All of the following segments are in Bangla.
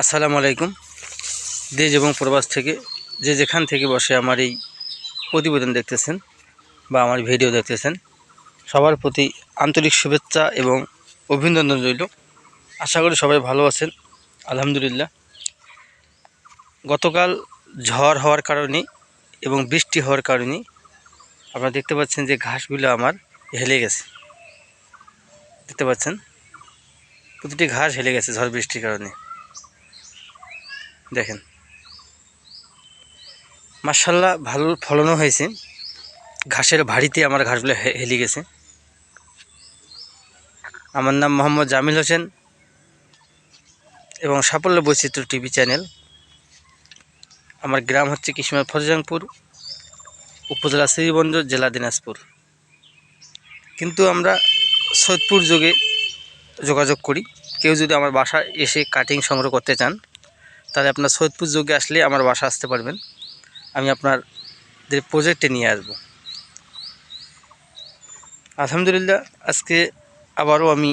আসসালামু আলাইকুম। দেশ এবং প্রবাস থেকে যে যেখান থেকে বসে আমার এই প্রতিবেদন দেখতেছেন বা আমার ভিডিও দেখতেছেন, সবার প্রতি আন্তরিক শুভেচ্ছা এবং অভিনন্দন রইল। আশা করি সবাই ভালো আছেন, আলহামদুলিল্লাহ। গতকাল ঝড় হওয়ার কারণে এবং বৃষ্টি হওয়ার কারণে আপনারা দেখতে পাচ্ছেন যে ঘাসগুলো আমার হেলে গেছে। দেখতে পাচ্ছেন? প্রতিটি ঘাস হেলে গেছে ঝড় বৃষ্টির কারণে। দেখেন। মার্শাল্লাহ ভালো ফলনও হয়েছে। ঘাসের ভারিতে আমার ঘাসগুলো হেলে গেছে। আমার নাম মোহাম্মদ জামিল হোসেন এবং সাফল্য বৈচিত্র্য টিভি চ্যানেল। আমার গ্রাম হচ্ছে কৃষ্ণার ফরজাংপুর উপজেলা শ্রীবঞ্জ জেলা দিনাজপুর। কিন্তু আমরা সৈয়দপুর যোগে যোগাযোগ করি। কেউ যদি আমার বাসায় এসে কাটিং সংগ্রহ করতে চান তাহলে আপনার সৈয়দপুর যোগে আসলে আমার বাসা আসতে পারবেন। আমি আপনাদের প্রজেক্টে নিয়ে আসব। আলহামদুলিল্লাহ, আজকে আবারও আমি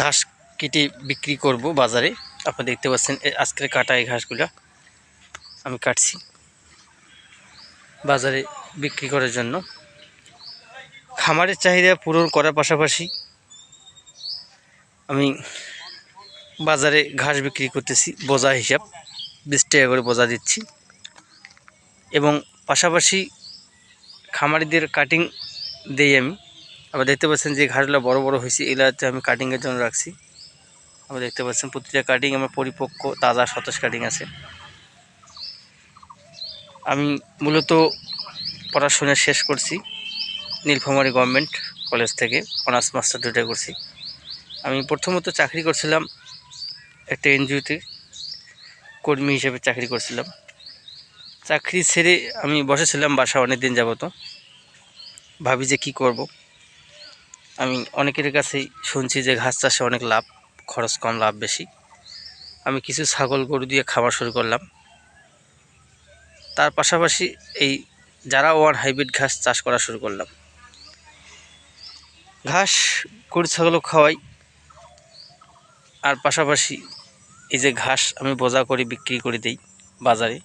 ঘাস কেটে বিক্রি করব বাজারে। আপনারা দেখতে পাচ্ছেন আজকের কাটা এই ঘাসগুলা আমি কাটছি বাজারে বিক্রি করার জন্য। খামারের চাহিদা পূরণ করার পাশাপাশি আমি বাজারে ঘাস বিক্রি করতেছি, বোঝা হিসাব, বিশ টাকা করে বোঝা দিচ্ছি। এবং পাশাপাশি খামারিদের কাটিং দেই আমি। আবার দেখতে পাচ্ছেন যে ঘাসগুলো বড় বড় হয়েছে এগুলাতে আমি কাটিংয়ের জন্য রাখছি। আবার দেখতে পাচ্ছেন প্রতিটা কাটিং আমার পরিপক্ক, তাজা সতেজ কাটিং আছে। আমি মূলত পড়াশোনা শেষ করছি, নীলফামারী গভর্নমেন্ট কলেজ থেকে অনার্স মাস্টার দুটো করছি। আমি প্রথমত চাকরি করছিলাম একটা এনজিওতে কর্মী হিসেবে চাকরি করছিলাম। চাকরি ছেড়ে আমি বসেছিলাম বাসা অনেক দিন যাবত। ভাবি যে কি করব? আমি অনেকের কাছেই শুনছি যে ঘাস চাষে অনেক লাভ, খরচ কম, লাভ বেশি। আমি কিছু ছাগল গরু দিয়ে খাবার শুরু করলাম। তার পাশাপাশি এই যারা ওয়ান হাইব্রিড ঘাস চাষ করা শুরু করলাম। ঘাস, গরু, ছাগলও খাওয়াই। আর পাশাপাশি এই যে ঘাস আমি বোঝা করে, বিক্রি করে দিই বাজারে।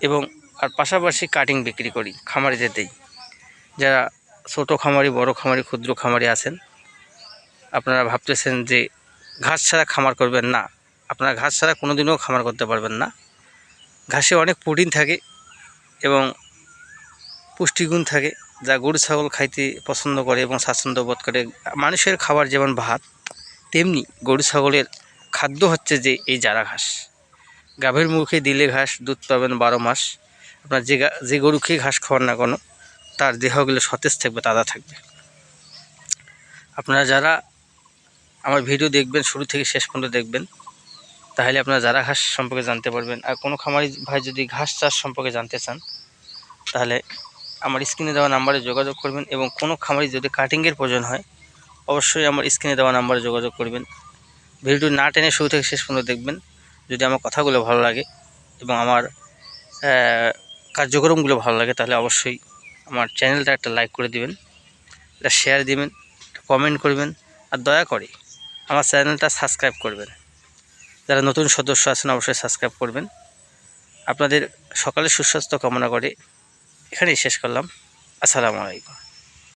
এবং আর পাশাপাশি কাটিং বিক্রি করি খামারিদের দেই। যারা ছোটো খামারি, বড় খামারি, ক্ষুদ্র খামারি আছেন, আপনারা ভাবতেছেন যে ঘাস ছাড়া খামার করবেন না। আপনারা ঘাস ছাড়া কোনো দিনও খামার করতে পারবেন না। ঘাসে অনেক প্রোটিন থাকে এবং পুষ্টিগুণ থাকে, যা গরু, ছাগল খাইতে পছন্দ করে এবং স্বাচ্ছন্দ্য বোধ করে। মানুষের খাবার যেমন ভাত, তেমনি গরু, ছাগলের খাদ্য হচ্ছে যে এই জারা ঘাস। গাভীর মুখে দিলে ঘাস, দুধ পাবেন বারো মাস। আপনার যে যে গরুকে ঘাস খাওয়ান না কোনো, তার দেহগুলো সতেজ থাকবে, তাজা থাকবে। আপনারা যারা আমার ভিডিও দেখবেন, শুরু থেকে শেষ পর্যন্ত দেখবেন, তাহলে আপনারা যারা ঘাস সম্পর্কে জানতে পারবেন। আর কোনো খামারি ভাই যদি ঘাস চাষ সম্পর্কে জানতে চান, তাহলে আমার স্ক্রিনে দেওয়া নাম্বারে যোগাযোগ করবেন এবং কোনো খামারি যদি কাটিংয়ের প্রয়োজন হয়, অবশ্যই আমার স্ক্রিনে দেওয়া নাম্বারে যোগাযোগ করবেন। ভিডিওটি না টেনে শুরু থেকে শেষ পর্যন্ত দেখবেন, যদি আমার কথাগুলো ভালো লাগে এবং আমার কার্যক্রমগুলো ভালো লাগে, তাহলে অবশ্যই আমার চ্যানেলটা একটা লাইক করে দিবেন, একটা শেয়ার দিবেন কমেন্ট করবেন, আর দয়া করে আমার চ্যানেলটা সাবস্ক্রাইব করবেন। যারা নতুন সদস্য আছেন, অবশ্যই সাবস্ক্রাইব করবেন। আপনাদের সকালে সুস্বাস্থ্য কামনা করে এখানেই শেষ করলাম। আসসালামু আলাইকুম।